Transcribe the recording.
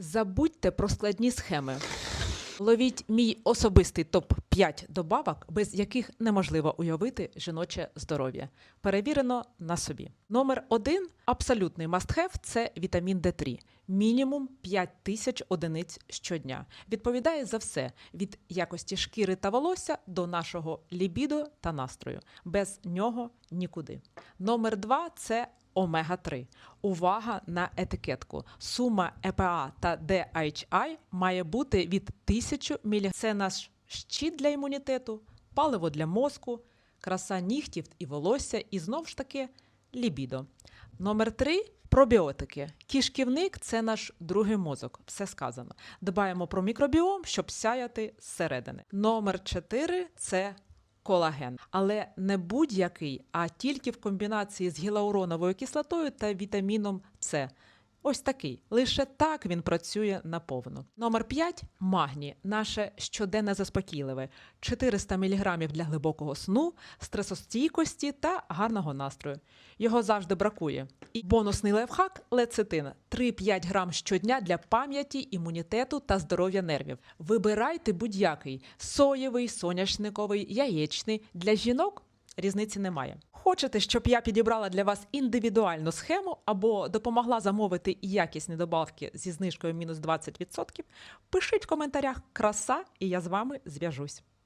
Забудьте про складні схеми. Ловіть мій особистий топ 5 добавок, без яких неможливо уявити жіноче здоров'я. Перевірено на собі. Номер один абсолютний must-have – це вітамін D3. Мінімум 5 тисяч одиниць щодня. Відповідає за все від якості шкіри та волосся до нашого лібідо та настрою. Без нього нікуди. Номер два це омега-3. Увага на етикетку. Сума ЕПА та DHI має бути від 1000 мг. Це наш щит для імунітету, паливо для мозку, краса нігтів і волосся, і знов ж таки лібідо. Номер три пробіотики. Кішківник це наш другий мозок. Все сказано. Дбаємо про мікробіом, щоб сяяти зсередини. Номер чотири це колаген, але не будь-який, а тільки в комбінації з гіалуроновою кислотою та вітаміном С. Ось такий. Лише так він працює наповну. Номер 5 магній. Наше щоденне заспокійливе. 400 мг для глибокого сну, стресостійкості та гарного настрою. Його завжди бракує. І бонусний лайфхак лецитин 3-5 грам щодня для пам'яті, імунітету та здоров'я нервів. Вибирайте будь-який соєвий, соняшниковий, яєчний. Для жінок різниці немає. Хочете, щоб я підібрала для вас індивідуальну схему або допомогла замовити якісні добавки зі знижкою мінус 20%? Пишіть в коментарях краса, і я з вами зв'яжусь.